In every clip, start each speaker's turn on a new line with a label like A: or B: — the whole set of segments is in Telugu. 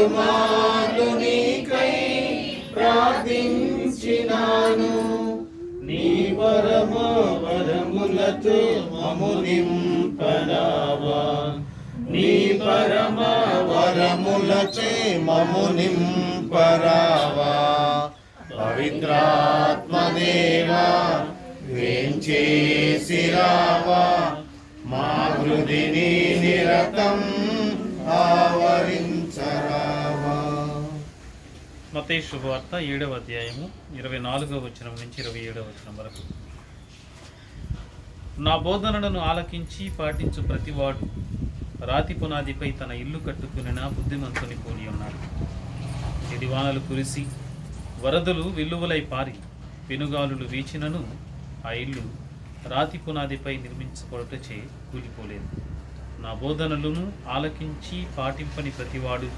A: పలుమార్లు నీకై ప్రార్థించినాను. నీ పరమ వరములతో మము నింపరావా నీ పరమ వరములచే మము నింపరావా పవిత్రాత్మదేవా వేంచేసిరావా మా హృదిని నిరతం ఆవరించరావా
B: మతయి శుభవార్త ఏడవ అధ్యాయము ఇరవై నాలుగవ వచనం నుంచి ఇరవై ఏడవ వచనం వరకు. నా బోధనలను ఆలకించి పాటించు ప్రతివాడు రాతి పునాదిపై తన ఇల్లు కట్టుకునిన బుద్ధిమంతుని పోలి ఉన్నాడు. ఇది వానలు కురిసి వరదలు విల్లువలై పారి పెనుగాలులు వీచినను ఆ ఇల్లు రాతి పునాదిపై నిర్మించుకొనుటచే కూలిపోలేదు. నా బోధనలను ఆలకించి పాటింపని ప్రతివాడు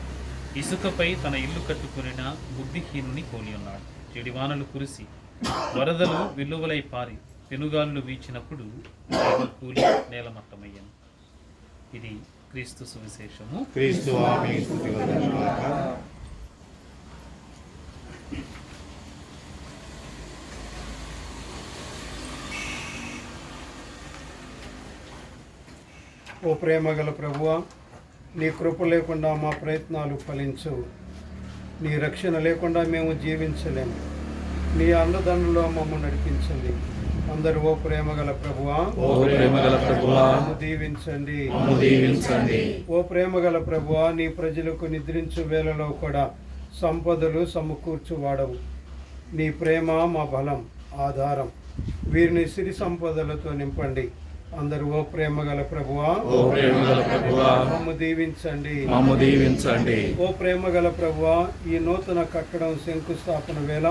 B: ఇసుకపై తన ఇల్లు కట్టుకునిన బుద్ధిహీనుని పోలి ఉన్నాడు చెడివానలు కురిసి వరదలు విలువలై పారి పెనుగాళ్ళు వీచినప్పుడు కూలి నేలమట్టమయ్యాను ఇది క్రీస్తు సువిశేషము.
A: క్రీస్తు ఆమె స్తుతి
C: ఓ ప్రేమగల ప్రభువా నీ కృప లేకుండా మా ప్రయత్నాలు ఫలించవు నీ రక్షణ లేకుండా మేము జీవించలేము. నీ అండదండలో మమ్మల్ని నడిపించండి. అందరూ ఓ ప్రేమగల ప్రభువా.
A: ఓ ప్రభువా.
C: మమ్ము దీవించండి.
A: దీవించండి.
C: ఓ ప్రేమగల ప్రభువా నీ ప్రజలకు నిద్రించు వేళలో కూడా సంపదలు సమకూర్చు వాడవు. నీ ప్రేమ మా బలం ఆధారం. వీరిని సిరి సంపదలతో నింపండి. అందరూ ఓ ప్రేమగల ప్రభువా.
A: ఓ ప్రేమగల ప్రభువా.
C: మమ్ము దీవించండి.
A: మమ్ము దీవించండి.
C: ఓ ప్రేమగల ప్రభువా ఈ నూతన కట్టడం శంకుస్థాపన వేళ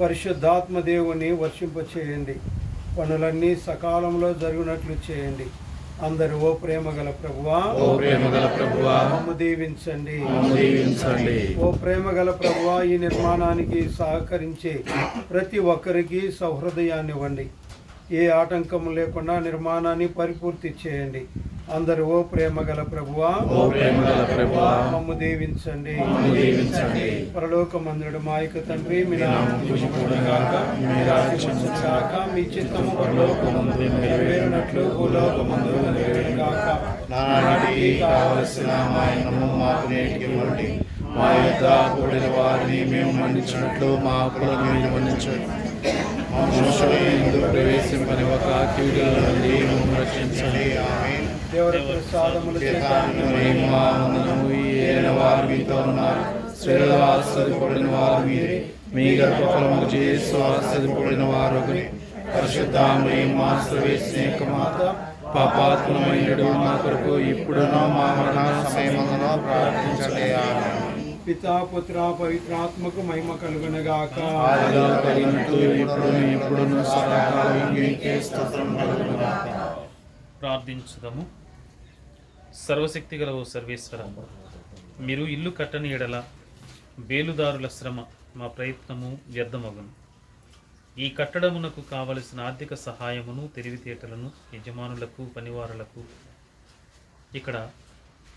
C: పరిశుద్ధాత్మ దేవుని వర్షింపచేయండి. పనులన్నీ సకాలంలో జరిగినట్లు చేయండి. అందరూ ఓ ప్రేమగల ప్రభువా.
A: ఓ ప్రేమగల ప్రభువా.
C: మమ్ము దీవించండి.
A: దీవించండి.
C: ఓ ప్రేమగల ప్రభువా ఈ నిర్మాణానికి సహకరించే ప్రతి ఒక్కరికి సౌహృదయాన్ని ఇవ్వండి ఏ ఆటంకం లేకుండా నిర్మాణాన్ని పరిపూర్తి చేయండి. అందరూ ఓ
A: ఓ ప్రేమగల ప్రభువా.
C: మమ్ము దీవించండి.
A: మమ్ము దీవించండి.
C: పరలోకమందుడు మా యొక్క తండ్రి మీ
A: పూజింపబడుగాక, మీ
C: చిత్తము నెరవేరినట్లు భూలోకమందు నెరవేరుగాక.
A: కావలసిన మాకు నేటికి మా యొక్క కూడిన వారిని మేము మన్నించినట్లు మా అప్పులను మీరు మన్నించండి మనుషులు ఇందు ప్రవేశింపని ఒక కీడుల నుండి మమ్మల్ని రక్షించండి. వారు మీతో ఉన్నారు స్త్రీల ఆశ్రదిపడిన వారు మీరే మీ గర్భఫలము చేసి ఆశ్రదిపడిన వారు ఒకరి. పరిశుద్ధ మహిమ స్రవేశనేక మాత పాపాత్మమైనడు మా కొరకు ఇప్పుడునో మా మరణ సమయమున ప్రార్థించండి. ఆమేన్.
C: పితా పుత్ర పవిత్రాత్మకు మహిమ కలుగునగాక.
B: ప్రార్థించుదము. సర్వశక్తిగల ఓ సర్వేశ్వర మీరు ఇల్లు కట్టని ఎడల బేలుదారుల శ్రమ మా ప్రయత్నము వ్యర్థమగును. ఈ కట్టడమునకు కావలసిన ఆర్థిక సహాయమును తెలివితేటలను యజమానులకు పనివారులకు ఇక్కడ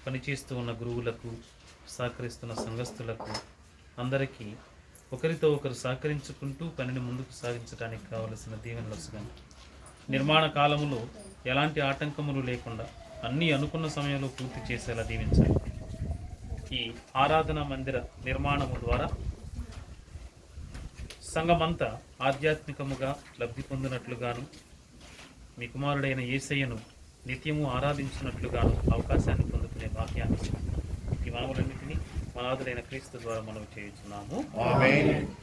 B: పనిచేస్తూ ఉన్న గురువులకు సహకరిస్తున్న సంఘస్థులకు అందరికీ ఒకరితో ఒకరు సహకరించుకుంటూ పనిని ముందుకు సాగించడానికి కావలసిన దీవెనలు నిర్మాణ కాలములో ఎలాంటి ఆటంకములు లేకుండా అన్నీ అనుకున్న సమయంలో పూర్తి చేసేలా దీవించాలి. ఈ ఆరాధన మందిర నిర్మాణము ద్వారా సంఘమంతా ఆధ్యాత్మికముగా లబ్ధి పొందినట్లుగాను మీ కుమారుడైన యేసయ్యను నిత్యము ఆరాధించినట్లుగాను అవకాశాన్ని పొందుకునే భాగ్యాన్ని ఈ మనములన్నింటినీ క్రీస్తు ద్వారా మనం చేయుచున్నాము.